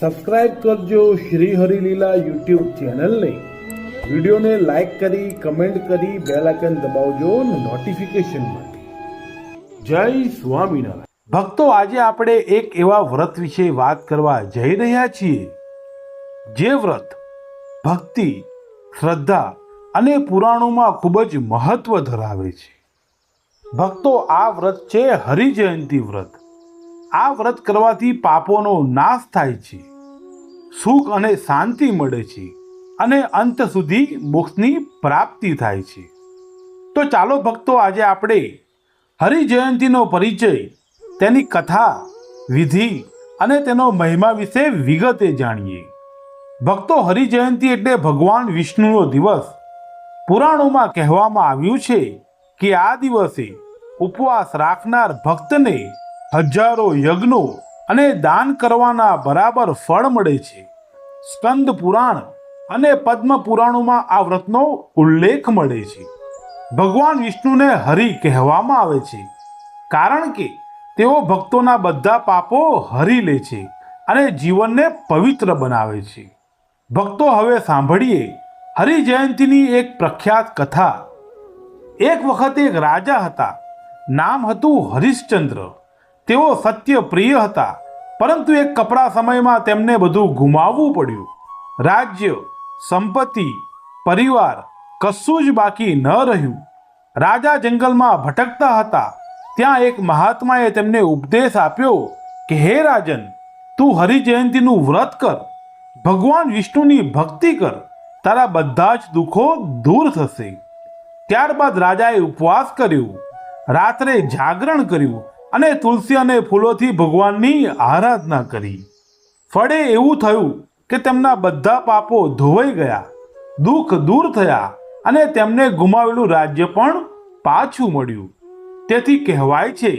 Subscribe કરજો Shri Harileela YouTube ચેનલને. વિડીયોને લાઈક કરી, કમેન્ટ કરી, બેલ આઇકન દબાવજો નોટિફિકેશન માટે જય સ્વામિનારાયણ. ભક્તો, આજે આપણે એક એવા વ્રત વિશે વાત કરવા જઈ રહ્યા છીએ. જે વ્રત ભક્તિ, શ્રદ્ધા અને પુરાણોમાં ખૂબ જ મહત્વ ધરાવે છે. ભક્તો, આ વ્રત છે હરિજયંતી વ્રત. આ વ્રત કરવાથી પાપોનો નાશ થાય છે. સુખ અને શાંતિ મળે છે અને અંત સુધી મોક્ષની પ્રાપ્તિ થાય છે. તો ચાલો ભક્તો, આજે આપણે હરિજયંતીનો પરિચય, તેની કથા, વિધિ અને તેનો મહિમા વિશે વિગતે જાણીએ. ભક્તો, હરિજયંતી એટલે ભગવાન વિષ્ણુનો દિવસ. પુરાણોમાં કહેવામાં આવ્યું છે કે આ દિવસે ઉપવાસ રાખનાર ભક્તને હજારો યજ્ઞો અને દાન કરવાના બરાબર ફળ મળે છે. સ્કંદ પુરાણ અને પદ્મ પુરાણોમાં આ વ્રતનો ઉલ્લેખ મળે છે. ભગવાન વિષ્ણુને હરિ કહેવામાં આવે છે, કારણ કે તેઓ ભક્તોના બધા પાપો હરી લે છે અને જીવનને પવિત્ર બનાવે છે. ભક્તો હવે સાંભળીએ હરિજયંતીની એક પ્રખ્યાત કથા. એક વખત એક રાજા હતા, નામ હતું હરિશ્ચંદ્ર. તેઓ સત્ય પ્રિય હતા, પરંતુ એક કપરા સમયમાં તેમને બધું ગુમાવવું પડ્યું. રાજ્ય, સંપત્તિ, પરિવાર કશું જ બાકી ન રહ્યું. રાજા જંગલમાં ભટકતા હતા. ત્યાં એક મહાત્માએ તેમને ઉપદેશ આપ્યો કે, હે રાજન, તું હરિજયંતીનું વ્રત કર. ભગવાન વિષ્ણુની ભક્તિ કર. તારા બધા જ દુઃખો દૂર થશે. ત્યારબાદ રાજાએ ઉપવાસ કર્યું. રાત્રે જાગરણ કર્યું. અને તુલસી અને ફૂલોથી ભગવાનની આરાધના કરી. ફળે એવું થયું કે તેમના બધા પાપો ધોવાઈ ગયા, દુઃખ દૂર થયા અને તેમને ગુમાવેલું રાજ્ય પણ પાછું મળ્યું. તેથી કહેવાય છે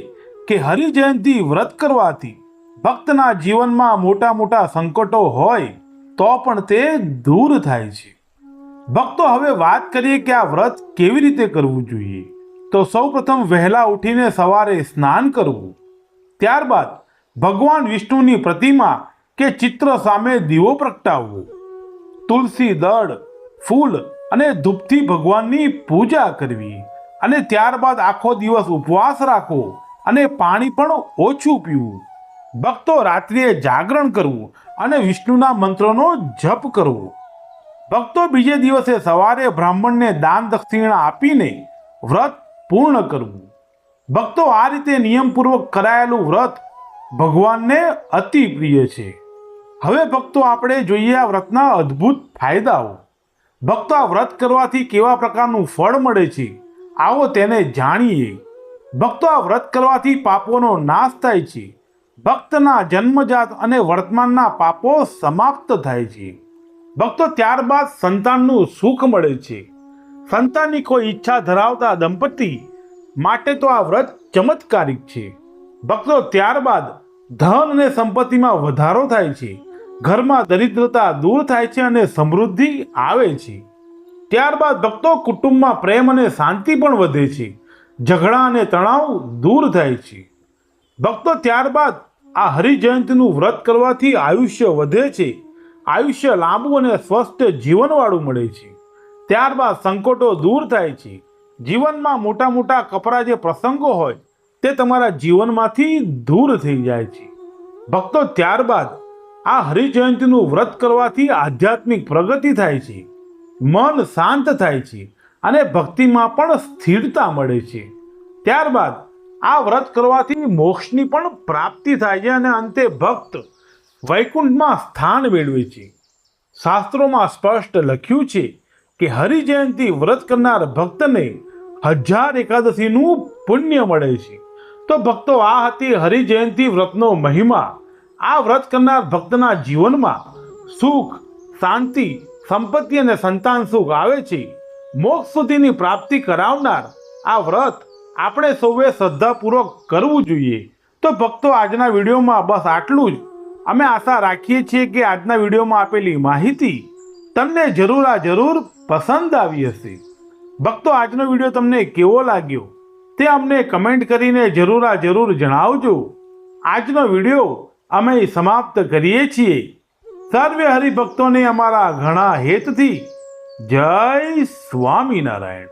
કે હરિજયંતી વ્રત કરવાથી ભક્તના જીવનમાં મોટા મોટા સંકટો હોય તો પણ તે દૂર થાય છે. ભક્તો હવે વાત કરીએ કે આ વ્રત કેવી રીતે કરવું જોઈએ. તો સૌપ્રથમ વહેલા ઉઠીને સવારે સ્નાન કરવું. ત્યારબાદ ભગવાન વિષ્ણુની પ્રતિમા કે ચિત્ર સામે દીવો પ્રગટાવવો. તુલસી દળ, ફૂલ અને ધૂપથી ભગવાનની પૂજા કરવી અને ત્યારબાદ આખો દિવસ ઉપવાસ રાખવો અને પાણી પણ ઓછું પીવું. ભક્તો રાત્રિએ જાગરણ કરવું અને વિષ્ણુના મંત્રોનો જપ કરવો. ભક્તો બીજે દિવસે સવારે બ્રાહ્મણને દાન દક્ષિણા આપીને વ્રત પૂર્ણ કરવું. ભક્તો આ રીતે નિયમપૂર્વક કરાયેલું વ્રત ભગવાનને અતિ પ્રિય છે. હવે ભક્તો આપણે જોઈએ આ વ્રતના અદ્ભુત ફાયદાઓ. ભક્તો આ વ્રત કરવાથી કેવા પ્રકારનું ફળ મળે છે, આવો તેને જાણીએ. ભક્તો આ વ્રત કરવાથી પાપોનો નાશ થાય છે. ભક્તના જન્મજાત અને વર્તમાનના પાપો સમાપ્ત થાય છે. ભક્તો ત્યારબાદ સંતાનનું સુખ મળે છે. સંતાનની કોઈ ઈચ્છા ધરાવતા દંપતી માટે તો આ વ્રત ચમત્કારિક છે. ભક્તો ત્યારબાદ ધન અને સંપત્તિમાં વધારો થાય છે. ઘરમાં દરિદ્રતા દૂર થાય છે અને સમૃદ્ધિ આવે છે. ત્યારબાદ ભક્તો કુટુંબમાં પ્રેમ અને શાંતિ પણ વધે છે. ઝઘડા અને તણાવ દૂર થાય છે. ભક્તો ત્યારબાદ આ હરિજયંતીનું વ્રત કરવાથી આયુષ્ય વધે છે. આયુષ્ય લાંબુ અને સ્વસ્થ જીવનવાળું મળે છે. ત્યારબાદ સંકટો દૂર થાય છે. જીવનમાં મોટા મોટા કપરા જે પ્રસંગો હોય, તે તમારા જીવનમાંથી દૂર થઈ જાય છે. ભક્તો ત્યારબાદ આ હરિજયંતીનું વ્રત કરવાથી આધ્યાત્મિક પ્રગતિ થાય છે. મન શાંત થાય છે અને ભક્તિમાં પણ સ્થિરતા મળે છે. ત્યારબાદ આ વ્રત કરવાથી મોક્ષની પણ પ્રાપ્તિ થાય છે અને અંતે ભક્ત વૈકુંઠમાં સ્થાન મેળવે છે. શાસ્ત્રોમાં સ્પષ્ટ લખ્યું છે કે હરિજયંતી વ્રત કરનાર ભક્તને હજાર એકાદશીનું પુણ્ય મળે છે. તો ભક્તો, આ હતી હરિજયંતી વ્રતનો મહિમા. આ વ્રત કરનાર ભક્તના જીવનમાં સુખ, શાંતિ, સંપત્તિ અને સંતાન સુખ આવે છે. મોક્ષ સુધીની પ્રાપ્તિ કરાવનાર આ વ્રત આપણે સૌએ શ્રદ્ધાપૂર્વક કરવું જોઈએ. તો ભક્તો, આજના વિડીયોમાં બસ આટલું જ. અમે આશા રાખીએ છીએ કે આજના વિડીયોમાં આપેલી માહિતી તમને જરૂર આ જરૂર પસંદ આવી હશે. ભક્તો, આજનો વીડિયો તમને કેવો લાગ્યો? તે અમને કમેન્ટ કરીને જરૂર આ જરૂર જણાવજો. આજનો વીડિયો અમે સમાપ્ત કરીએ છીએ. સર્વે હરિભક્તોને અમારા ઘણા હેતથી જય સ્વામિનારાયણ.